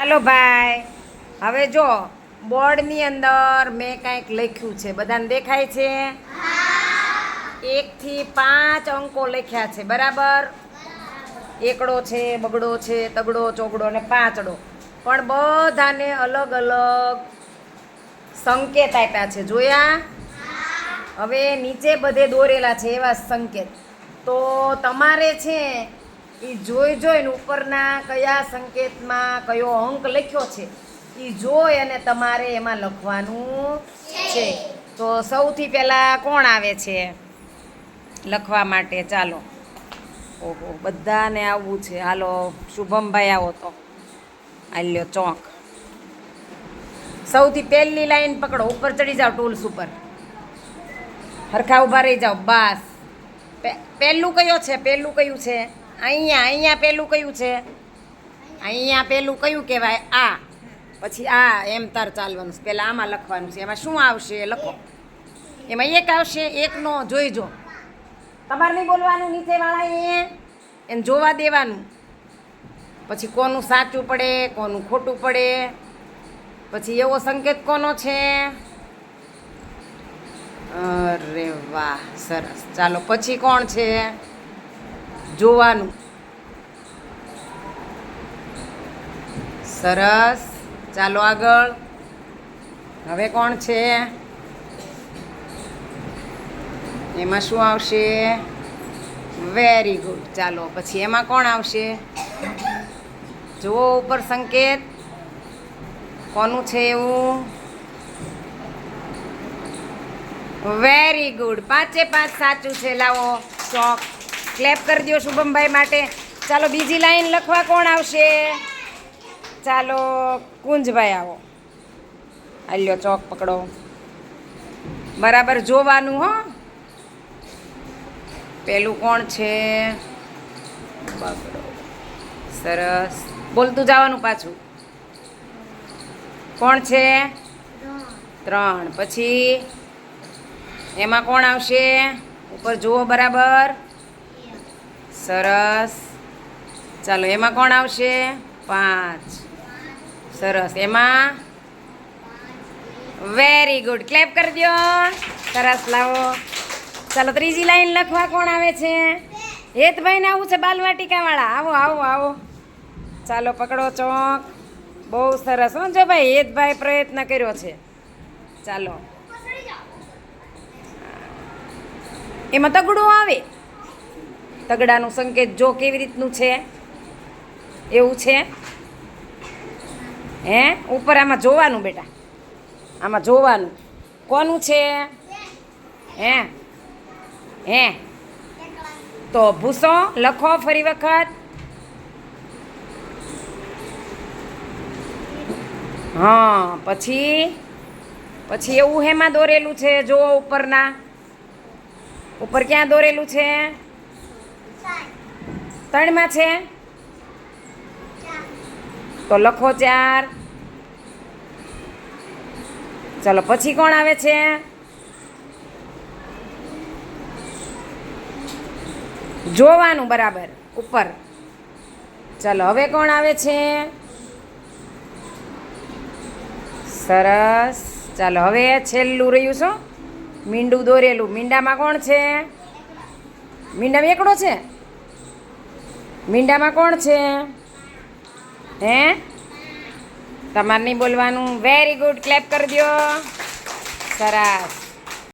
ચાલો ભાઈ. હવે જો, બોર્ડની અંદર મેં કાંઈક લખ્યું છે. બધાને દેખાય છે? એકથી પાંચ અંકો લખ્યા છે. બરાબર? એકડો છે, બગડો છે, તગડો, ચોગડો અને પાંચડો. પણ બધાને અલગ અલગ સંકેત આપ્યા છે. જોયા? હવે નીચે બધે દોરેલા છે એવા સંકેત. તો તમારે છે એ જોઈ જોઈને ઉપરના કયા સંકેતમાં કયો અંક લખ્યો છે એ જોઈ અને તમારે એમાં લખવાનું છે. તો સૌથી પહેલાં કોણ આવે છે? લખવા માટે, ચાલો. ઓહો, બધાને આવવું છે. હાલો, શુભમભાઈ આવો તો. આલ્યો ચોંક. સૌથી પહેલી લાઈન પકડો. ઉપર ચડી જાઓ, ટૂલ્સ ઉપર. હરખા ઊભા રહી જાઓ. બસ. પહેલું કયો છે? પહેલું કયું છે? અહીંયા અહીંયા પેલું કયું છે? અહીંયા પેલું કયું કહેવાય? આ. પછી આ, એમ તાર ચાલવાનું છે. પહેલાં આમાં લખવાનું છે. એમાં શું આવશે? લખો. એમાં એક આવશે એકનો જોઈજો તમારે નહીં બોલવાનું નીચેવાળા એને જોવા દેવાનું. પછી કોનું સાચું પડે, કોનું ખોટું પડે. પછી એવો સંકેત કોનો છે? અરે વાહ, સરસ. ચાલો, પછી કોણ છે? જોવાનું. સરસ. ચાલો આગળ. હવે કોણ છે? એમાં શું આવશે? વેરી ગુડ ચાલો, પછી એમાં કોણ આવશે? જુઓ ઉપર સંકેત. કોનું છે એવું? વેરી ગુડ પાંચે પાંચ સાચું છે. લાવો. ચોક. ક્લેપ કરી દો શુભમભાઈ માટે. ચાલો, બીજી લાઈન લખવા કોણ આવશે? ચાલો, કુંજભાઈ આવો. આલ્યો ચોક પકડો. બરાબર જોવાનું, હો. પેલું કોણ છે? બગડો. સરસ. બોલતું જવાનું પાછું. કોણ છે? ત્રણ. પછી એમાં કોણ આવશે? ઉપર જુઓ બરાબર. સરસ. ચાલો, એમાં કોણ આવશે? પાંચ. સરસ. એમાં? વેરી ગુડ ક્લેપ કરી દો સરસ, લાવો. ચાલો, ત્રીજી લાઈન લખવા કોણ આવે છે? હેતભાઈને આવું છે બાલવાટિકાવાળા. આવો આવો આવો. ચાલો, પકડો ચોક. બહુ સરસ. હો જો ભાઈ? હેતભાઈ પ્રયત્ન કર્યો છે. ચાલો. એમાં તગડું આવે? તગડાનું સંકેત જો કેવી રીતનું છે? એવું છે? હે? ઉપર આમાં જોવાનું બેટા. આમાં જોવાનું. કોનું છે? હે? હે? તો ભૂસો, લખો ફરી વખત. હા, પછી? પછી એવું હેમાં દોરેલું છે જો ઉપરના. ઉપર ક્યાં દોરેલું છે? ત્રણમાં છે? તો લખો ચાર. ચલો, પછી કોણ આવે છે? જોવાનું બરાબર, ઉપર. ચલો, હવે કોણ આવે છે? સરસ. ચાલો, હવે છેલ્લું રહ્યું છો મીંડું દોરેલું. મીંડામાં કોણ છે? મીંડામાં એકડો છે? મીંડામાં કોણ છે? હે? તમારે નહીં બોલવાનું. વેરી ગુડ ક્લેપ કરી દો સરસ.